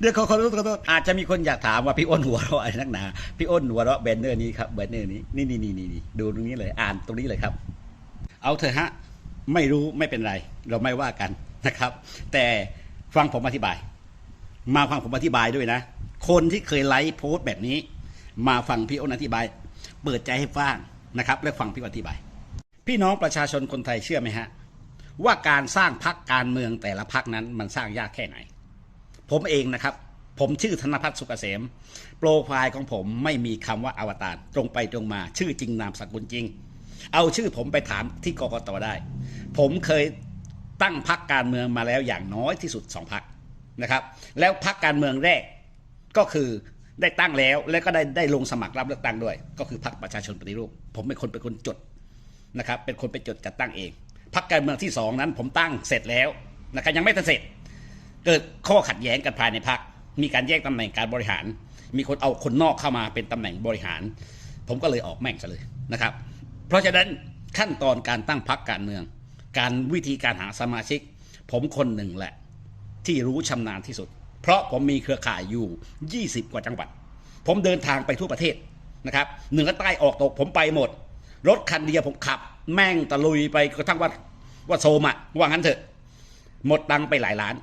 เดี๋ยวขอขอโทษขอโทษอาจจะมีคนอยากถามว่าพี่อ้นหัวเราะอะไรนักหนา พี่อ้นหัวเราะแบนเนอร์นี้ครับแบนเนอร์นี้นี่นี่นี่นี่ดูตรงนี้เลยอ่านตรงนี้เลยครับ เอาเถอะฮะไม่รู้ไม่เป็นไร เราไม่ว่ากันนะครับ แต่ฟังผมอธิบาย มาฟังผมอธิบายด้วยนะ คนที่เคยไลฟ์โพสต์แบบนี้ มาฟังพี่อ้นอธิบาย เปิดใจให้ฟังนะครับและฟังพี่อ้นอธิบาย พี่น้องประชาชนคนไทยเชื่อไหมฮะว่าการสร้างพักการเมืองแต่ละพักนั้นมันสร้างยากแค่ไหน ผมเองนะครับ ผมชื่อธนพัฒน์สุกเกษม โปรไฟล์ของผมไม่มีคำว่าอวตารตรงไปตรงมา ชื่อจริงนามสกุลจริง เอาชื่อผมไปถามที่กกตได้ ผมเคยตั้งพักการเมืองมาแล้วอย่างน้อยที่สุดสองพักนะครับ แล้วพักการเมืองแรกก็คือได้ตั้งแล้วแล้วก็ได้ได้ลงสมัครรับเลือกตั้งด้วย ก็คือพักประชาชนปฏิรูป ผมเป็นคนเป็นคนจดนะครับ เป็นคนไปจดจัดตั้งเองพรรคการเมืองที่สองนั้น ผมตั้งเสร็จแล้วนะครับยังไม่ทันเสร็จ เกิดข้อขัดแย้งกันภายในพรรคมีการแยกตำแหน่งการบริหาร มีคนเอาคนนอกเข้ามาเป็นตำแหน่งบริหาร ผมก็เลยออกแม่งซะเลยนะครับ เพราะฉะนั้นขั้นตอนการตั้งพรรคการเมือง การวิธีการหาสมาชิก ผมคนหนึ่งแหละ ที่รู้ชำนาญที่สุด เพราะผมมีเครือข่ายอยู่ 20 กว่าจังหวัด ผมเดินทางไปทั่วประเทศนะครับเหนือใต้ออกตกผมไปหมด รถคันเดียวผมขับ แม่งตะลุยไปกระทั่งว่าว่าโซมอะว่างั้นเถอะ หมดตังไปหลายล้าน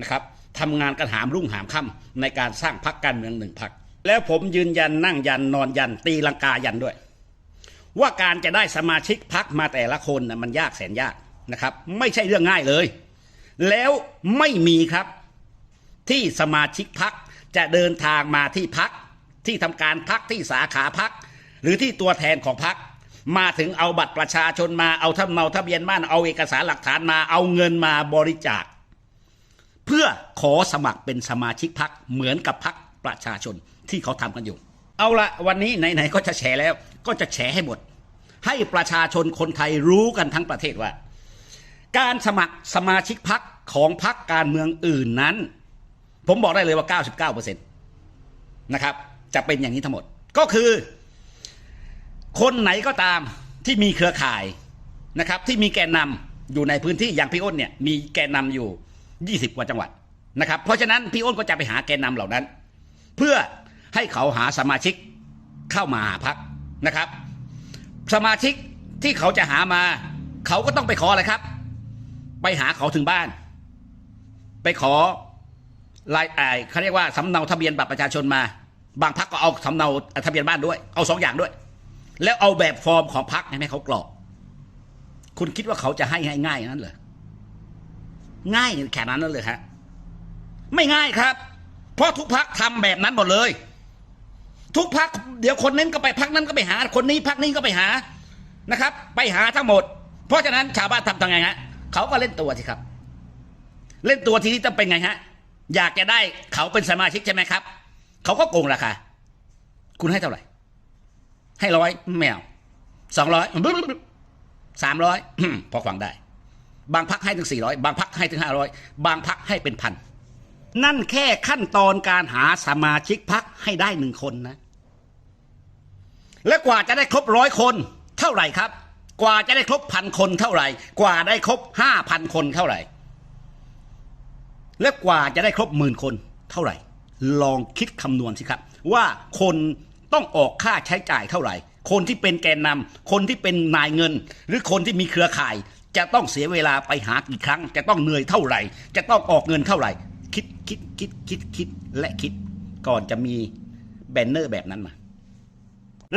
นะครับทำงานกันหามรุ่งหามค่ำในการสร้างพักการเมืองหนึ่งพัก แล้วผมยืนยันนั่งยันนอนยันตีลังกายันด้วย ว่าการจะได้สมาชิกพักมาแต่ละคนนะมันยากแสนยากนะครับ ไม่ใช่เรื่องง่ายเลย แล้วไม่มีครับ ที่สมาชิกพักจะเดินทางมาที่พักที่ทำการพักที่สาขาพัก หรือที่ตัวแทนของพัก มาถึงเอาบัตรประชาชนมาเอาทำเนาทะเบียนบ้านเอาเอกสารหลักฐานมาเอาเงินมาบริจาค เพื่อขอสมัครเป็นสมาชิกพักเหมือนกับพักประชาชนที่เขาทำกันอยู่ เอาละวันนี้ไหนๆก็จะแฉแล้ว ก็จะแฉให้หมด ให้ประชาชนคนไทยรู้กันทั้งประเทศว่า การสมัครสมาชิกพักของพักการเมืองอื่นนั้น ผมบอกได้เลยว่า 99%นะครับ จะเป็นอย่างนี้ทั้งหมดก็คือ คนไหนก็ตามที่มีเครือข่ายนะครับ ที่มีแกนนำอยู่ในพื้นที่อย่างพี่อ้นเนี่ยมีแกนนำอยู่ 20 กว่าจังหวัดนะครับ เพราะฉะนั้นพี่อ้นก็จะไปหาแกนนำเหล่านั้น เพื่อให้เขาหาสมาชิกเข้ามาหาพักนะครับ สมาชิกที่เขาจะหามา เขาก็ต้องไปขออะไรครับ ไปหาเขาถึงบ้าน ไปขอลายไอ้เขาเรียกว่าสำเนาทะเบียนบัตรประชาชนมา บางพักก็เอาสำเนาทะเบียนบ้านด้วย เอาสองอย่างด้วย แล้วเอาแบบฟอร์มของพักให้เขากรอกคุณคิดว่าเขาจะให้ง่ายง่างนั้นเหรอ ง่ายแค่นั้นนั่นเลยฮะไม่ง่ายครับ เพราะทุกพักทำแบบนั้นหมดเลย ทุกพักเดี๋ยวคนนั้นก็ไปพักนั้นก็ไปหา คนนี้พักนี้ก็ไปหานะครับ ไปหาทั้งหมด เพราะฉะนั้นชาวบ้านทำทำไงฮะเขาก็เล่นตัวสิครับ เล่นตัวทีนี้จะเป็นไงฮะ อยากจะได้เขาเป็นสมาชิกใช่ไหมครับ เขาก็โกงราคาคุณให้เท่าไหร่ ให้ร้อยไม่เอาสองร้อยสามร้อยพอฟังได้ บางพักให้ถึงสี่ร้อยบางพักให้ถึงห้าร้อยบางพักให้เป็นพันนั่นแค่ขั้นตอนการหาสมาชิกพักให้ได้หนึ่งคนนะ และกว่าจะได้ครบร้อยคนเท่าไหร่ครับ กว่าจะได้ครบพันคนเท่าไหร่ กว่าได้ครบห้าพันคนเท่าไหร่ และกว่าจะได้ครบหมื่นคนเท่าไหร่ ลองคิดคำนวณสิครับ ว่าคนต้องออกค่าใช้จ่ายเท่าไหร่ คนที่เป็นแกนนำคนที่เป็นนายเงิน หรือคนที่มีเครือข่าย จะต้องเสียเวลาไปหากี่ครั้ง จะต้องเหนื่อยเท่าไหร่ จะต้องออกเงินเท่าไหร่ คิดคิดคิดคิดคิดและคิดก่อนจะมีแบนเนอร์แบบนั้นมา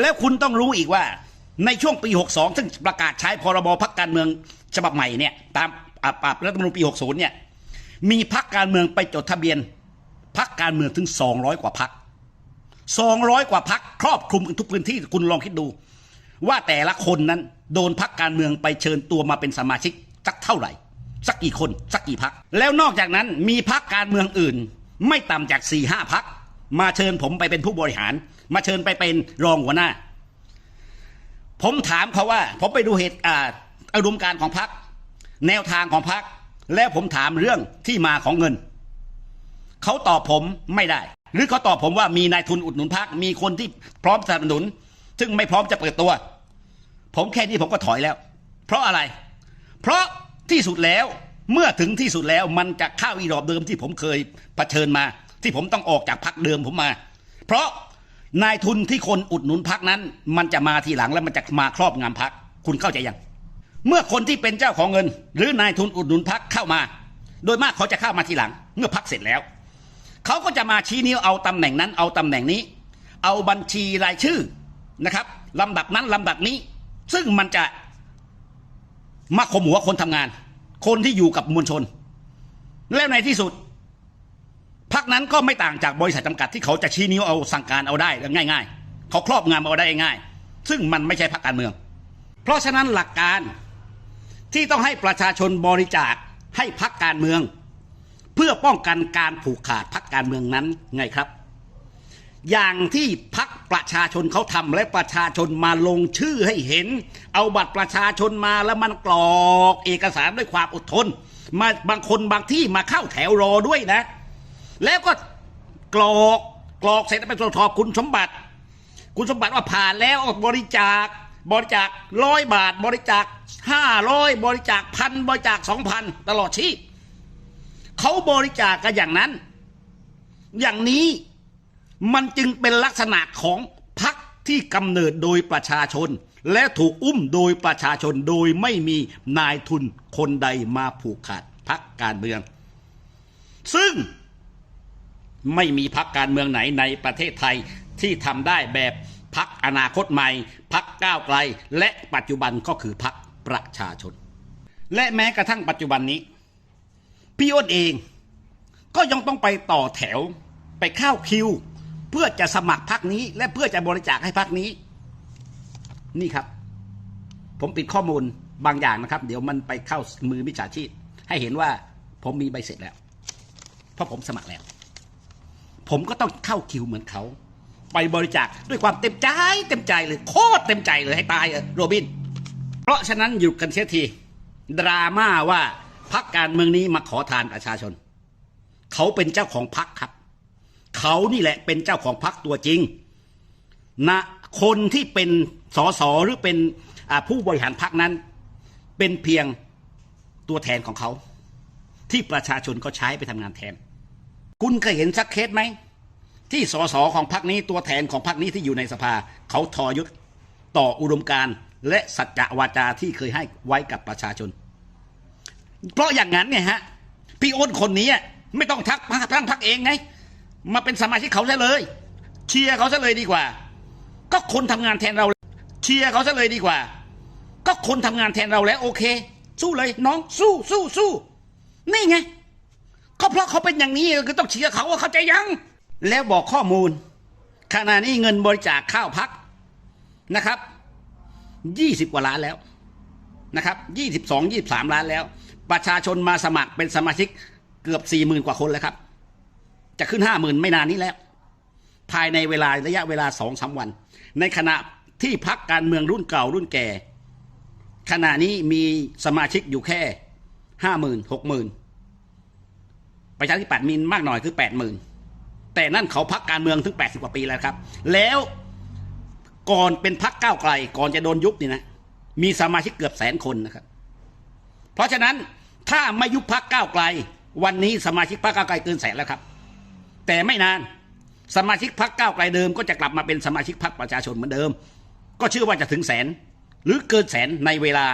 แล้วคุณต้องรู้อีกว่าในช่วงปี 62 ซึ่งประกาศใช้พรบพักการเมืองฉบับใหม่เนี่ยตามอ่าอ่ารัฐธรรมนูญปี 60 เนี่ยมีพักการเมืองไปจดทะเบียนพักการเมืองถึง 200 กว่าพัก 200 กว่าพักครอบคลุมกันทุกพื้นที่คุณลองคิดดู ว่าแต่ละคนนั้น โดนพักการเมืองไปเชิญตัวมาเป็นสมาชิกสักเท่าไหร่ สักกี่คน สักกี่พัก แล้วนอกจากนั้นมีพักการเมืองอื่น ไม่ต่ำจาก4ี่ห้าพัก มาเชิญผมไปเป็นผู้บริหาร มาเชิญไปเป็นรองหัวหน้า ผมถามเขาว่า ผมไปดูเหตุอาอารมการของพัก แนวทางของพัก แล้วผมถามเรื่องที่มาของเงิน เขาตอบผมไม่ได้ หรือเขาตอบผมว่ามีนายทุนอุดหนุนพักมีคนที่พร้อมสนับสนุน ซึ่งไม่พร้อมจะเปิดตัว ผมแค่นี้ผมก็ถอยแล้ว เพราะอะไร เพราะที่สุดแล้วเมื่อถึงที่สุดแล้วมันจะเข้าอีรอบเดิมที่ผมเคยเผชิญมา ที่ผมต้องออกจากพักเดิมผมมา เพราะนายทุนที่คนอุดหนุนพักนั้น มันจะมาทีหลังแล้วมันจะมาครอบงำพักคุณเข้าใจยังเมื่อคนที่เป็นเจ้าของเงิน หรือนายทุนอุดหนุนพักเข้ามา โดยมากเขาจะเข้ามาทีหลัง เมื่อพักเสร็จแล้ว เขาก็จะมาชี้นิ้วเอาตำแหน่งนั้นเอาตำแหน่งนี้ เอาบัญชีรายชื่อนะครับลำดับนั้นลำดับนี้ ซึ่งมันจะมาข่มหัวคนทำงาน คนที่อยู่กับมวลชน แล้วในที่สุดพักนั้นก็ไม่ต่างจากบริษัทจำกัดที่เขาจะชี้นิ้วเอาสั่งการเอาได้ง่าย ๆ เขาครอบงำเอาได้ง่าย ซึ่งมันไม่ใช่พักการเมือง เพราะฉะนั้นหลักการที่ต้องให้ประชาชนบริจาคให้พักการเมือง เพื่อป้องกันการผูกขาดพักการเมืองนั้นไงครับ อย่างที่พัก ประชาชนเขาทำและประชาชนมาลงชื่อให้เห็น เอาบัตรประชาชนมาแล้วมันกรอกเอกสารด้วยความอดทน มาบางคนบางที่มาเข้าแถวรอด้วยนะ แล้วก็กรอกกรอกเสร็จแล้วไปตรวจสอบคุณสมบัติ คุณสมบัติว่าผ่านแล้วบริจาคบริจาคร้อยบาท บริจาคห้าร้อยบริจาคพันบริจาคสองพันตลอดชีพเขาบริจาคกันอย่างนั้น อย่างนี้ มันจึงเป็นลักษณะของพักที่กำเนิดโดยประชาชน และถูกอุ้มโดยประชาชนโดยไม่มีนายทุนคนใดมาผูกขาดพักการเมือง ซึ่งไม่มีพักการเมืองไหนในประเทศไทยที่ทำได้แบบพักอนาคตใหม่พักก้าวไกล และปัจจุบันก็คือพักประชาชน และแม้กระทั่งปัจจุบันนี้ พี่อ้นเอง ก็ยังต้องไปต่อแถวไปเข้าคิว เพื่อจะสมัครพักนี้ และเพื่อจะบริจาคให้พักนี้ นี่ครับ ผมปิดข้อมูลบางอย่างนะครับ เดี๋ยวมันไปเข้ามือมิจฉาชีพ ให้เห็นว่าผมมีใบเสร็จแล้ว เพราะผมสมัครแล้ว ผมก็ต้องเข้าคิวเหมือนเขา ไปบริจาคด้วยความเต็มใจเต็มใจเลยโคตรเต็มใจเลยให้ตายเออโรบิน เพราะฉะนั้นหยุดกันเสียทีดราม่าว่าพักการเมืองนี้มาขอทานประชาชน เขาเป็นเจ้าของพักครับ เขานี่แหละเป็นเจ้าของพักตัวจริงนะคนที่เป็นสสหรือเป็นผู้บริหารพักนั้น เป็นเพียงตัวแทนของเขา ที่ประชาชนก็ใช้ไปทำงานแทน คุณเคยเห็นสักเคสไหม ที่สสของพรรคนี้ตัวแทนของพรรคนี้ที่อยู่ในสภา เขาทอยุทธต่ออุดมการณ์และสัจจะวาจาที่เคยให้ไว้กับประชาชน เพราะอย่างนั้นไงฮะ พี่อ้นคนนี้ไม่ต้องทักพรรคตั้งพรรคเองไง มาเป็นสมาชิกเขาซะเลย เชียร์เขาซะเลยดีกว่า ก็คนทำงานแทนเรา เชียร์เขาซะเลยดีกว่า ก็คนทำงานแทนเราแล้วโอเค สู้เลยน้องสู้สู้สู้นี่ไงก็เพราะเขาเป็นอย่างนี้ก็ต้องเชียร์เขาว่าเขาใจยัง แล้วบอกข้อมูลขณะนี้เงินบริจาคข้าวพักนะครับยี่สิบกว่าล้านแล้วนะครับยี่สิบสองยี่สามล้านแล้ว ประชาชนมาสมัครเป็นสมาชิกเกือบสี่หมื่นกว่าคนแล้วครับ จะขึ้นห้าหมื่นไม่นานนี้แล้ว ภายในเวลาระยะเวลาสองสาวัน ในขณะที่พักการเมืองรุ่นเก่ารุ่นแก่ ขณะนี้มีสมาชิกอยู่แค่ห้าหมื่นหกหมื่นประชาธิปัตย์มีมากหน่อยคือแปดหมื่นแต่นั่นเขาพักการเมืองถึงแปดสิบกว่าปีแล้วครับ แล้วก่อนเป็นพักก้าวไกล ก่อนจะโดนยุบนี่นะ มีสมาชิกเกือบแสนคนนะครับ เพราะฉะนั้นถ้าไม่ยุบพักก้าวไกล วันนี้สมาชิกพักก้าวไกลเกินแสนแล้วครับ แต่ไม่นาน สมาชิกพักก้าวไกลเดิม ก็จะกลับมาเป็นสมาชิกพักประชาชนเหมือนเดิม ก็เชื่อว่าจะถึงแสน หรือเกินแสนในเวลา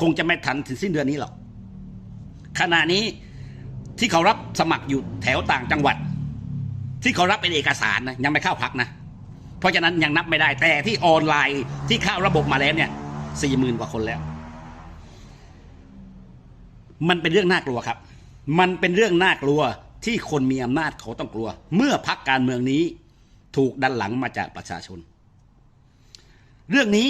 คงจะไม่ทันถึงสิ้นเดือนนี้หรอกขณะนี้ที่เขารับสมัครอยู่แถวต่างจังหวัด ที่เขารับเป็นเอกสารนะยังไม่เข้าพักนะ เพราะฉะนั้นยังนับไม่ได้แต่ที่ออนไลน์ที่เข้าระบบมาแล้วเนี่ยสี่หมื่นกว่าคนแล้ว มันเป็นเรื่องน่ากลัวครับ มันเป็นเรื่องน่ากลัว ที่คนมีอำนาจเขาต้องกลัว เมื่อพักการเมืองนี้ถูกดันหลังมาจากประชาชน เรื่องนี้